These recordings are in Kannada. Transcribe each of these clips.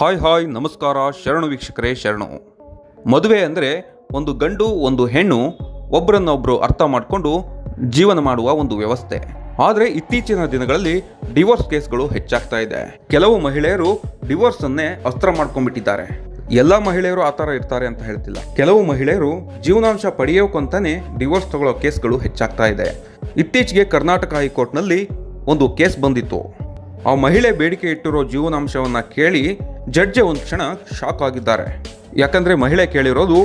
ಹಾಯ್ ಹಾಯ್, ನಮಸ್ಕಾರ, ಶರಣು ವೀಕ್ಷಕರೇ, ಶರಣು. ಮದುವೆ ಅಂದರೆ ಒಂದು ಗಂಡು, ಒಂದು ಹೆಣ್ಣು ಒಬ್ಬರನ್ನೊಬ್ಬರು ಅರ್ಥ ಮಾಡಿಕೊಂಡು ಜೀವನ ಮಾಡುವ ಒಂದು ವ್ಯವಸ್ಥೆ. ಆದರೆ ಇತ್ತೀಚಿನ ದಿನಗಳಲ್ಲಿ ಡಿವೋರ್ಸ್ ಕೇಸ್ಗಳು ಹೆಚ್ಚಾಗ್ತಾ ಇದೆ. ಕೆಲವು ಮಹಿಳೆಯರು ಡಿವೋರ್ಸನ್ನೇ ಅಸ್ತ್ರ ಮಾಡ್ಕೊಂಡ್ಬಿಟ್ಟಿದ್ದಾರೆ. ಎಲ್ಲ ಮಹಿಳೆಯರು ಆ ಥರ ಇರ್ತಾರೆ ಅಂತ ಹೇಳ್ತಿಲ್ಲ. ಕೆಲವು ಮಹಿಳೆಯರು ಜೀವನಾಂಶ ಪಡೆಯೋಕಂತಾನೆ ಡಿವೋರ್ಸ್ ತಗೊಳ್ಳೋ ಕೇಸ್ಗಳು ಹೆಚ್ಚಾಗ್ತಾ ಇದೆ. ಇತ್ತೀಚೆಗೆ ಕರ್ನಾಟಕ ಹೈಕೋರ್ಟ್ನಲ್ಲಿ ಒಂದು ಕೇಸ್ ಬಂದಿತ್ತು. ಆ ಮಹಿಳೆ ಬೇಡಿಕೆ ಇಟ್ಟಿರೋ ಜೀವನಾಂಶವನ್ನು ಕೇಳಿ ಜಡ್ಜೆ ಒಂದು ಕ್ಷಣ ಶಾಕ್ ಆಗಿದ್ದಾರೆ. ಯಾಕಂದರೆ ಮಹಿಳೆ ಕೇಳಿರೋದು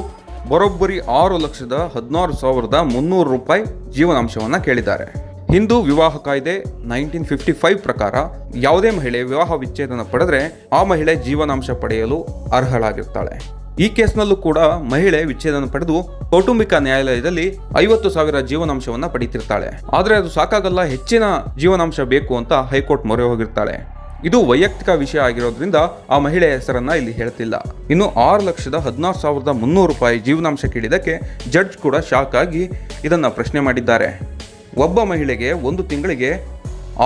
ಬರೋಬ್ಬರಿ ಆರು ಲಕ್ಷದ ಹದಿನಾರು ಸಾವಿರದ ಮುನ್ನೂರು ರೂಪಾಯಿ ಜೀವನಾಂಶವನ್ನು ಕೇಳಿದ್ದಾರೆ. ಹಿಂದೂ ವಿವಾಹ ಕಾಯ್ದೆ ನೈನ್ಟೀನ್ ಫಿಫ್ಟಿ ಫೈವ್ ಪ್ರಕಾರ ಯಾವುದೇ ಮಹಿಳೆ ವಿವಾಹ ವಿಚ್ಛೇದನ ಪಡೆದ್ರೆ ಆ ಮಹಿಳೆ ಜೀವನಾಂಶ ಪಡೆಯಲು ಅರ್ಹಳಾಗಿರ್ತಾಳೆ. ಈ ಕೇಸ್ನಲ್ಲೂ ಕೂಡ ಮಹಿಳೆ ವಿಚ್ಛೇದನ ಪಡೆದು ಕೌಟುಂಬಿಕ ನ್ಯಾಯಾಲಯದಲ್ಲಿ ಐವತ್ತು ಸಾವಿರ ಜೀವನಾಂಶವನ್ನು ಪಡೀತಿರ್ತಾಳೆ. ಆದರೆ ಅದು ಸಾಕಾಗಲ್ಲ, ಹೆಚ್ಚಿನ ಜೀವನಾಂಶ ಬೇಕು ಅಂತ ಹೈಕೋರ್ಟ್ ಮೊರೆ ಹೋಗಿರ್ತಾಳೆ. ಇದು ವೈಯಕ್ತಿಕ ವಿಷಯ ಆಗಿರೋದ್ರಿಂದ ಆ ಮಹಿಳೆಯ ಹೆಸರನ್ನ ಇಲ್ಲಿ ಹೇಳ್ತಿಲ್ಲ. ಇನ್ನು ಆರು ಲಕ್ಷದ ಹದಿನಾರು ಸಾವಿರದ ಮುನ್ನೂರು ರೂಪಾಯಿ ಜೀವನಾಂಶ ಕೇಳಿದಕ್ಕೆ ಜಡ್ಜ್ ಕೂಡ ಶಾಕ್ ಆಗಿ ಇದನ್ನ ಪ್ರಶ್ನೆ ಮಾಡಿದ್ದಾರೆ. ಒಬ್ಬ ಮಹಿಳೆಗೆ ಒಂದು ತಿಂಗಳಿಗೆ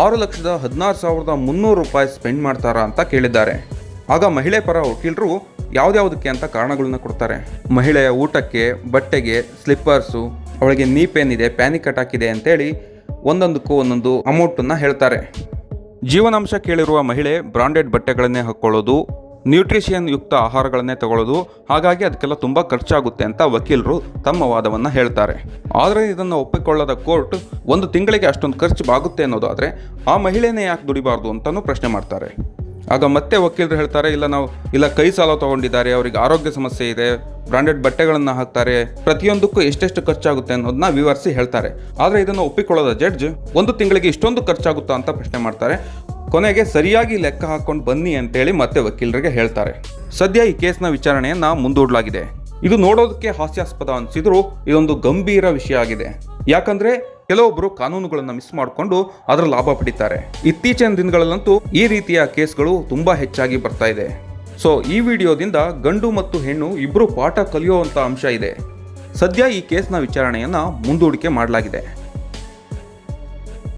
ಆರು ಲಕ್ಷದ ಹದಿನಾರು ಸಾವಿರದ ಮುನ್ನೂರು ರೂಪಾಯಿ ಸ್ಪೆಂಡ್ ಮಾಡ್ತಾರಾ ಅಂತ ಕೇಳಿದ್ದಾರೆ. ಆಗ ಮಹಿಳೆ ಪರ ವಕೀಲರು ಯಾವ್ದ್ಯಾವ್ದಕ್ಕೆ ಅಂತ ಕಾರಣಗಳನ್ನ ಕೊಡ್ತಾರೆ. ಮಹಿಳೆಯ ಊಟಕ್ಕೆ, ಬಟ್ಟೆಗೆ, ಸ್ಲಿಪ್ಪರ್ಸು, ಅವಳಿಗೆ ನೀ ಪೇನ್ ಇದೆ, ಪ್ಯಾನಿಕ್ ಅಟ್ಯಾಕ್ ಇದೆ ಅಂತೇಳಿ ಒಂದೊಂದಕ್ಕೂ ಒಂದೊಂದು ಅಮೌಂಟನ್ನು ಹೇಳ್ತಾರೆ. ಜೀವನಾಂಶ ಕೇಳಿರುವ ಮಹಿಳೆ ಬ್ರಾಂಡೆಡ್ ಬಟ್ಟೆಗಳನ್ನೇ ಹಾಕ್ಕೊಳ್ಳೋದು ನ್ಯೂಟ್ರಿಷಿಯನ್ ಯುಕ್ತ ಆಹಾರಗಳನ್ನೇ ತಗೊಳ್ಳೋದು, ಹಾಗಾಗಿ ಅದಕ್ಕೆಲ್ಲ ತುಂಬ ಖರ್ಚಾಗುತ್ತೆ ಅಂತ ವಕೀಲರು ತಮ್ಮ ವಾದವನ್ನು ಹೇಳ್ತಾರೆ. ಆದರೆ ಇದನ್ನು ಒಪ್ಪಿಕೊಳ್ಳದ ಕೋರ್ಟ್ ಒಂದು ತಿಂಗಳಿಗೆ ಅಷ್ಟೊಂದು ಖರ್ಚು ಆಗುತ್ತೆ ಅನ್ನೋದಾದರೆ ಆ ಮಹಿಳೆನೇ ಯಾಕೆ ದುಡಿಬಾರ್ದು ಅಂತಲೂ ಪ್ರಶ್ನೆ ಮಾಡ್ತಾರೆ. ಆಗ ಮತ್ತೆ ವಕೀಲರು ಹೇಳ್ತಾರೆ, ಇಲ್ಲ ನಾವು, ಇಲ್ಲ ಕೈ ಸಾಲ ತಗೊಂಡಿದ್ದಾರೆ, ಅವರಿಗೆ ಆರೋಗ್ಯ ಸಮಸ್ಯೆ ಇದೆ ಬ್ರಾಂಡೆಡ್ ಬಟ್ಟೆಗಳನ್ನು ಹಾಕ್ತಾರೆ, ಪ್ರತಿಯೊಂದಕ್ಕೂ ಎಷ್ಟೆಷ್ಟು ಖರ್ಚಾಗುತ್ತೆ ಅನ್ನೋದನ್ನ ವಿವರಿಸಿ ಹೇಳ್ತಾರೆ. ಆದರೆ ಇದನ್ನು ಒಪ್ಪಿಕೊಳ್ಳೋದ ಜಡ್ಜ್, ಒಂದು ತಿಂಗಳಿಗೆ ಇಷ್ಟೊಂದು ಖರ್ಚಾಗುತ್ತಾ ಅಂತ ಪ್ರಶ್ನೆ ಮಾಡ್ತಾರೆ. ಕೊನೆಗೆ ಸರಿಯಾಗಿ ಲೆಕ್ಕ ಹಾಕೊಂಡು ಬನ್ನಿ ಅಂತೇಳಿ ಮತ್ತೆ ವಕೀಲರಿಗೆ ಹೇಳ್ತಾರೆ. ಸದ್ಯ ಈ ಕೇಸ್ನ ವಿಚಾರಣೆಯನ್ನ ಮುಂದೂಡಲಾಗಿದೆ. ಇದು ನೋಡೋದಕ್ಕೆ ಹಾಸ್ಯಾಸ್ಪದ ಅನಿಸಿದ್ರು ಇದೊಂದು ಗಂಭೀರ ವಿಷಯ ಆಗಿದೆ. ಯಾಕಂದ್ರೆ ಕೆಲವೊಬ್ಬರು ಕಾನೂನುಗಳನ್ನು ಮಿಸ್ ಮಾಡಿಕೊಂಡು ಅದರ ಲಾಭ ಪಡಿತಾರೆ. ಇತ್ತೀಚಿನ ದಿನಗಳಲ್ಲಂತೂ ಈ ರೀತಿಯ ಕೇಸ್ಗಳು ತುಂಬಾ ಹೆಚ್ಚಾಗಿ ಬರ್ತಾ ಇದೆ. ಸೊ ಈ ವಿಡಿಯೋದಿಂದ ಗಂಡು ಮತ್ತು ಹೆಣ್ಣು ಇಬ್ಬರು ಪಾಠ ಕಲಿಯುವಂಥ ಅಂಶ ಇದೆ. ಸದ್ಯ ಈ ಕೇಸ್ನ ವಿಚಾರಣೆಯನ್ನು ಮುಂದೂಡಿಕೆ ಮಾಡಲಾಗಿದೆ.